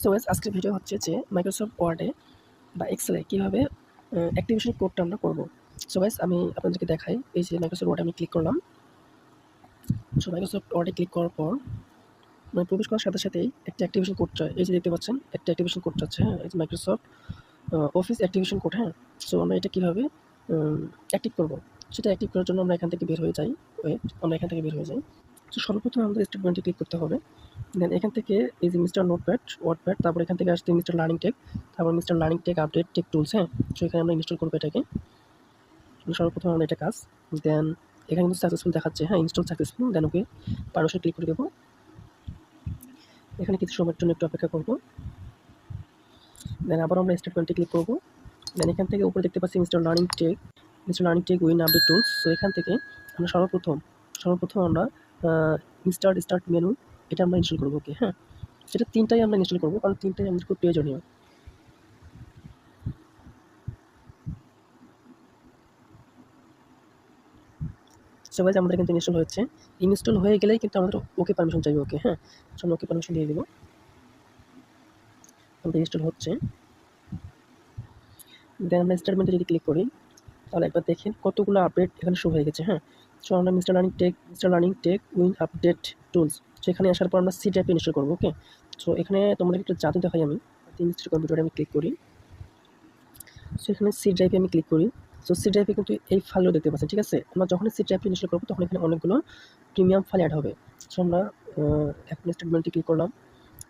So আজকের video হচ্ছে যে মাইক্রোসফট ওয়ার্ডে বা এক্সেলে কীভাবে অ্যাক্টিভেশন কোডটা আমরা করব। সো গাইস আমি আপনাদেরকে দেখাই। এই যে মাইক্রোসফট ওয়ার্ডে আমি ক্লিক করলাম। সো মাইক্রোসফট ওয়ার্ডে ক্লিক করার পর মানে প্রবেশ করার সাথে সাথেই একটা অ্যাক্টিভেশন কোড চায় এই যে দেখতে পাচ্ছেন, একটা অ্যাক্টিভেশন কোড চাচ্ছে হ্যাঁ এই যে মাইক্রোসফট অফিস অ্যাক্টিভেশন কোড হ্যাঁ। সো আমরা এটা কীভাবে অ্যাক্টিভ করব? সেটা অ্যাক্টিভ করার জন্য আমরা এখান থেকে বের হয়ে যাই। আমরা এখান থেকে বের হয়ে যাই। তো সর্বপ্রথম আমাদের স্টেটমেন্টে ক্লিক করতে হবে। দেন এখান থেকে এই যে মিস্টার নোটপ্যাড ওয়ার্ডপ্যাড তারপর এখান থেকে আসছে মিস্টার লার্নিং টেক তারপর mister learning tech update tech tools হ্যাঁ? সো এখানে আমরা ইনস্টল করব এটাকে। সর্বপ্রথম আমরা এটা কাজ দেন এখানে কিন্তু সাকসেসফুল দেখাচ্ছে হ্যাঁ? ইনস্টল সাকসেসফুল দেন ওকে পারসে ক্লিক করে দেবো। এখানে কিছু সময়ের জন্য একটু অপেক্ষা করব। দেন আবার আমরা স্টেটমেন্টে ক্লিক করব। দেন এখান থেকে উপরে দেখতে পাচ্ছি mister learning tech mister learning tech win update tools so এখান থেকে আমরা সর্বপ্রথম সর্বপ্রথম আমরা স্টার্ট স্টার্ট মেনু এটা আমরা ইনস্টল করব ওকে হ্যাঁ? সেটা তিনটাই আমরা ইনস্টল করব, কারণ তিনটাই আমাদের খুব প্রয়োজনীয়। সবাই আমাদের কিন্তু ইনস্টল হয়েছে। ইনস্টল হয়ে গেলেই কিন্তু আমাদের ওকে পারমিশন চাইবে ওকে হ্যাঁ? চলো ওকে পারমিশন দিয়ে দেবো। আমাদের ইনস্টল হচ্ছে। দেন আমরা স্টারমেন্টে যদি ক্লিক করি, তাহলে একবার দেখেন কতগুলো আপডেট এখানে শো হয়ে গেছে হ্যাঁ? সো আমরা mister learning tech mister learning tech win update tools সেখানে আসার পর আমরা সি ড্রাইভে ইনস্টল করব ওকে সো এখানে তোমাদেরকে একটু জাদু দেখাই আমি। ইনস্টল কম্পিউটারে আমি ক্লিক করি। সো এখানে সি ড্রাইভে আমি ক্লিক করি। সো সি ড্রাইভে কিন্তু এই ফাইলও দেখতে পাচ্ছেন, ঠিক আছে? আমরা যখন সি ড্রাইভে ইনস্টল করব, তখন এখানে অনেকগুলো প্রিমিয়াম ফাইল অ্যাড হবে। সো আমরা এখন স্টেটমেন্টে ক্লিক করলাম।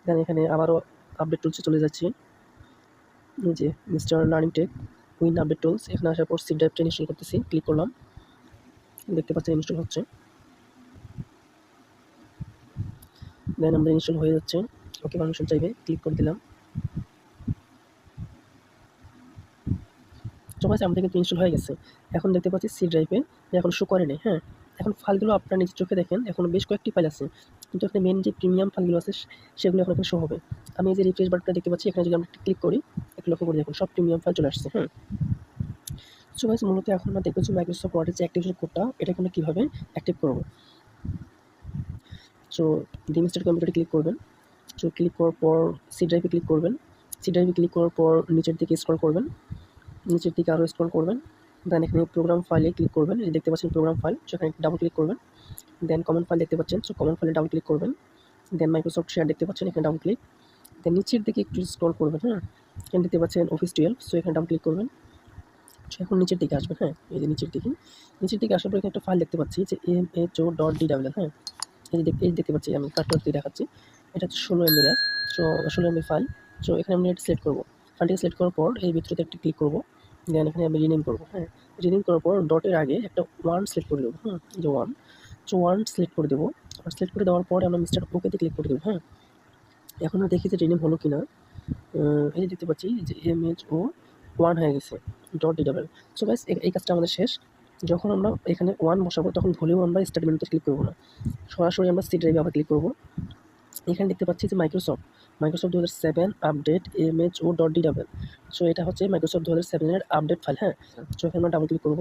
দেন এখানে আবারও আপডেট টুলসে চলে যাচ্ছি। যে mister learning tech win update tools এখানে আসার পর সি ড্রাইভটা ইনস্টল করতেছি ক্লিক করলাম। দেখতে পাচ্ছেন, ইনস্টল হচ্ছে। দেন আমাদের ইনস্টল হয়ে যাচ্ছে। ওকে পারমিশন চাইবে ক্লিক করে দিলাম। সবাই আমাদের কিন্তু ইনস্টল হয়ে গেছে। এখন দেখতে পাচ্ছি সি ড্রাইভে এখন শো করেনি হ্যাঁ? এখন ফাইলগুলো আপনার নিজের চোখে দেখেন, এখন বেশ কয়েকটি ফাইল আছে। কিন্তু এখানে মেন যে প্রিমিয়াম ফাইলগুলো আছে, সেগুলো এখন শো হবে। আমি যে রিফ্রেশ বাটনটা দেখতে পাচ্ছি, এখানে যদি আমরা ক্লিক করি, একটু লক্ষ্য করে দেখুন, সব প্রিমিয়াম ফাইল চলে আসছে হ্যাঁ? সো গাইস মূলত এখন আমরা দেখব যে মাইক্রোসফট ওয়ার্ডের যে অ্যাক্টিভেশন কোডটা এটা আমরা কীভাবে অ্যাক্টিভ করব? সো ডিমিস্টার কম্পিউটারে ক্লিক করবেন। সো ক্লিক করার পর সি ড্রাইভে ক্লিক করবেন। সি ড্রাইভে ক্লিক করার পর নিচের দিকে স্ক্রল করবেন। নিচের দিকে আরও স্ক্রল করবেন। দেন এখানে প্রোগ্রাম ফাইলে ক্লিক করবেন। দেখতে পাচ্ছেন প্রোগ্রাম ফাইল সেখানে ডাবল ক্লিক করবেন। দেন কমন ফাইল দেখতে পাচ্ছেন সো কমন ফাইলে ডাবল ক্লিক করবেন। দেন মাইক্রোসফট শেয়ার দেখতে পাচ্ছেন, এখানে ডাবল ক্লিক দেন নিচের দিকে একটু স্ক্রল করবেন হ্যাঁ? এখানে দেখতে পাচ্ছেন অফিস টুয়েলভ সো এখানে ডাবল ক্লিক করবেন। এখন নিচের দিকে আসবে হ্যাঁ? এই যে নিচের দিকে। নিচের দিকে আসার পর একটা ফাইল দেখতে পাচ্ছি যে M H O dot D double হ্যাঁ? এই যে এই দেখতে পাচ্ছি আমি কার্টুন দিয়ে দেখাচ্ছি। এটা হচ্ছে ষোলো এমবি র্যাম সো ষোলো এমবি ফাইল সো এখানে আমি এটা সিলেক্ট করব। ফাইলটিকে সিলেক্ট করার পর এই ভিতরে একটা ক্লিক করব। দেন এখানে আমি রিনেম করব হ্যাঁ? রিনেম করার পর ডটের আগে একটা ওয়ান সিলেক্ট করে দেবো হ্যাঁ যে ওয়ান সো ওয়ান সিলেক্ট করে দেবো। আর সিলেক্ট করে দেওয়ার পরে আমরা মিস্টার ওকেতে ক্লিক করে দেবো হ্যাঁ? এখন দেখি যে রিনেম হলো কি না এই দেখতে পাচ্ছি যে এম এইচ ও ওয়ান হয়ে গেছে ডট ডাবল সো গাইস এই কাজটা আমাদের শেষ। যখন আমরা এখানে ওয়ান বসাবো, তখন ভুলেও আমরা স্টেটমেন্টে ক্লিক করব না। সরাসরি আমরা সি ড্রাইভে আবার ক্লিক করব। এখানে দেখতে পাচ্ছি যে মাইক্রোসফট মাইক্রোসফট দু হাজার seven update M H O dot D double so এটা হচ্ছে মাইক্রোসফট দু হাজার সেভেনের আপডেট ফাইল হ্যাঁ? সো এখানে আমরা ডাবল ক্লিক করব।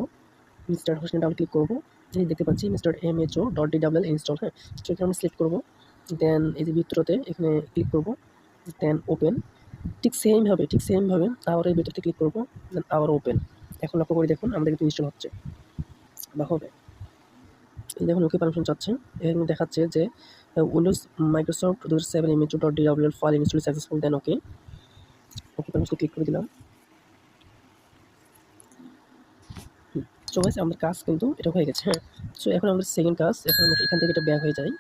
মিস্টার হোসেন ডাবল ক্লিক করব। এই দেখতে পাচ্ছি mister M H O dot D double install হ্যাঁ? সো এখানে আমরা সিলেক্ট করব। দেন এই যে ভিতরতে এখানে ক্লিক করব। দেন ওপেন ঠিক সেমভাবে ঠিক সেমভাবে এই ভিতরতে ক্লিক করব দেন আবার ওপেন এখন লক্ষ্য করে দেখুন আমাদের কিন্তু ইনস্টল হচ্ছে বা হবে। দেখুন ওকে পারমিশন চাচ্ছে। এখানে দেখাচ্ছে যে উইন্ডোজ মাইক্রোসফট দু হাজার seven M H dot D W L file install successful then okay okay permission click করে দিলাম। সো গাইস আমাদের কাজ কিন্তু এটা হয়ে গেছে হ্যাঁ। সো এখন আমাদের সেকেন্ড কাজ, এখন আমরা এখান থেকে এটা ব্যাক হয়ে যাই।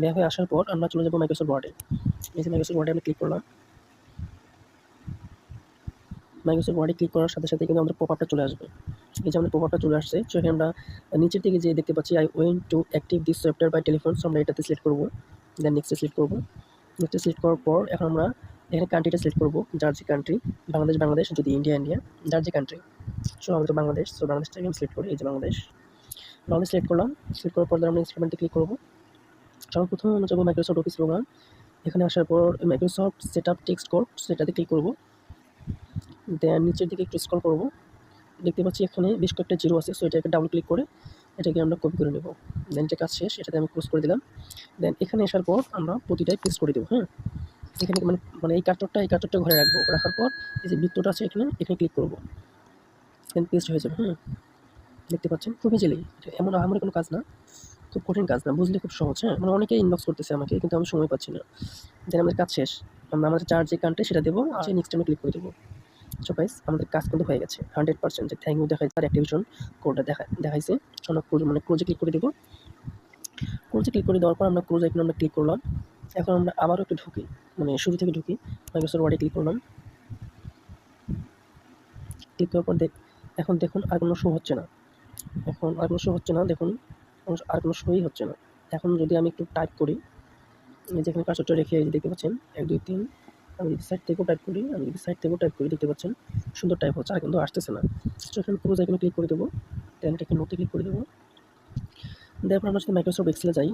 ব্যাক হয়ে আসার পর আমরা চলে যাব মাইক্রোসফট ওয়ার্ডে এই যে মাইক্রোসফট ওয়ার্ডে আমি ক্লিক করলাম। মাইক্রোসফট ওয়ার্ডে ক্লিক করার সাথে সাথে কিন্তু আমাদের পপ চলে আসবে। এই যে আমাদের পপ চলে আসছে সো এখানে আমরা নিচের দিকে যে দেখতে পাচ্ছি I want to active this software by telephone আমরা এটাতে সিলেক্ট করব দেন নেক্সটে সিলেক্ট করব। নেক্সটে সিলেক্ট করার পর এখন আমরা এখানে কান্ট্রিটা সিলেক্ট করব, যার যে কান্ট্রি বাংলাদেশ বাংলাদেশ, যদি ইন্ডিয়া ইন্ডিয়া যার যে কান্ট্রি সো আমাদের বাংলাদেশ সো বাংলাদেশটাকে আমি সিলেক্ট করি, এই যে বাংলাদেশ। বাংলাদেশ সিলেক্ট করলাম সিলেক্ট করার পর আমরা ইনস্ট্রুমেন্টে ক্লিক করব। সর্বপ্রথম আমরা যাব মাইক্রোসফট অফিস প্রোগ্রাম এখানে আসার পর Microsoft set up text code সেটাতে ক্লিক করব। দেন নিচের দিকে একটু স্ক্রল করব। দেখতে পাচ্ছি এখানে বেশ কয়েকটা জিরো আছে সো এটাকে ডাবল ক্লিক করে এটাকে আমরা কপি করে নেব। দেন এটা কাজ শেষ এটাতে আমি ক্লোজ করে দিলাম। দেন এখানে আসার পর আমরা প্রতিটাই পেস্ট করে দেবো হ্যাঁ? এখানে মানে মানে এই কার্টটা এই কার্টটা ঘরে রাখব। রাখার পর এই যে বৃত্তটা আছে এখানে এখানে ক্লিক করব। দেন পেস্ট হয়ে যাবে হ্যাঁ? দেখতে পাচ্ছেন? খুব ইজিলি এমন আমার কোনো কাজ না খুব কঠিন কাজ না বুঝলে খুব সহজ হ্যাঁ? মানে অনেকেই ইনবক্স করতেছে আমাকে কিন্তু আমি সময় পাচ্ছি না। দেন আমাদের কাজ শেষ। আমরা আমাদের চার্জ যে কানটা সেটা দেবো আর নেক্সট টাইমে ক্লিক করে দেবো। সো গাইস আমাদের কাজ কিন্তু হয়ে গেছে। হান্ড্রেড পার্সেন্ট যে থ্যাংক ইউ দেখাই তার অ্যাক্টিভেশন কোডটা দেখা দেখাইছে। চলো ক্রোজ মানে ক্রোজে ক্লিক করে দেবো। ক্রোজে ক্লিক করে দেওয়ার পর আমরা ক্রোজ আইকনে আমরা ক্লিক করলাম। এখন আমরা আবারও একটু ঢুকি। মানে শুরু থেকে ঢুকি। মাইক্রোসফট ওয়ার্ডে ক্লিক করলাম। ক্লিক করার পর দেখ এখন দেখুন আর কোনো শো হচ্ছে না। এখন আর কোনো শো হচ্ছে না, দেখুন। আর কোনো শোই হচ্ছে না। এখন যদি আমি একটু টাইপ করি, যেখানে কাজটা রেখে দেখতে পাচ্ছেন, এক, দুই, তিন আমি সাইড থেকেও টাইপ করি, আমি সাইড থেকেও টাইপ করি, দেখতে পাচ্ছেন? সুন্দর টাইপ হচ্ছে, আর কিন্তু আসতেছে না। তো এখানে পুরো জায়গায় ক্লিক করে দেবো দেন এটাকে নোটে ক্লিক করে দেবো। পর আমরা যদি মাইক্রোসফট এক্সেলে যাই,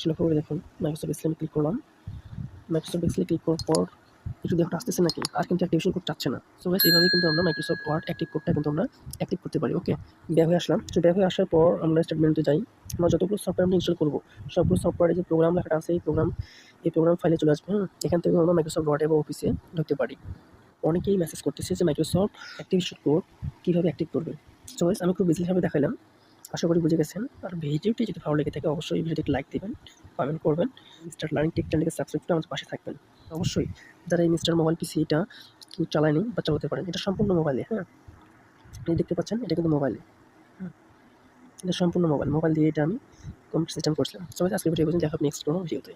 সেটা করে দেখুন মাইক্রোসফট এক্সেলে আমি ক্লিক করলাম। মাইক্রোসফট এক্সেলে ক্লিক করার পর, একটু দেখো আসতেছে নাকি? আর কিন্তু অ্যাক্টিভেশন কোড চাচ্ছে না। সো গাইস এইভাবেই কিন্তু আমরা মাইক্রোসফট ওয়ার্ড অ্যাক্টিভ কোডটা কিন্তু আমরা অ্যাক্টিভ করতে পারি ওকে ব্যাক হয়ে আসলাম। তো ব্যাক হয়ে আসার পর আমরা স্টেটমেন্টে যাই। আমরা যতগুলো সফটওয়্যার আমরা ইনস্টল করব, সবগুলো সফটওয়্যারে যে প্রোগ্রাম লেখাটা আছে, এই প্রোগ্রাম এই প্রোগ্রাম ফাইলে চলে আসবে হ্যাঁ এখান থেকে আমরা মাইক্রোসফট ওয়ার্ডে বা অফিসে ঢুকতে পারি। অনেকেই মেসেজ করতেছে যে মাইক্রোসফট অ্যাক্টিভেশন কোড কীভাবে অ্যাক্টিভ করবে? সো আমি খুব বিজলিভাবে দেখালাম। আশা করি বুঝে গেছেন। আর ভিডিওটি যদি ভালো লেগে থাকে, অবশ্যই এই ভিডিওটিকে লাইক দেবেন কমেন্ট করবেন। মিস্টার লার্নিং টেক চ্যানেলকে সাবস্ক্রাইব করে আমাদের পাশে থাকবেন। অবশ্যই, যারা এই মিস্টার মোবাইল পিসি এটা চালায়নি বা চালাতে পারেন, এটা সম্পূর্ণ মোবাইলে হ্যাঁ? আপনি দেখতে পাচ্ছেন, এটা কিন্তু মোবাইলে এটা সম্পূর্ণ মোবাইল মোবাইল দিয়ে এটা আমি কম্পিউটার সিস্টেম করছিলাম। সবাই আজকে ভিডিও দেখা নেক্সট কোনো ভিডিওতে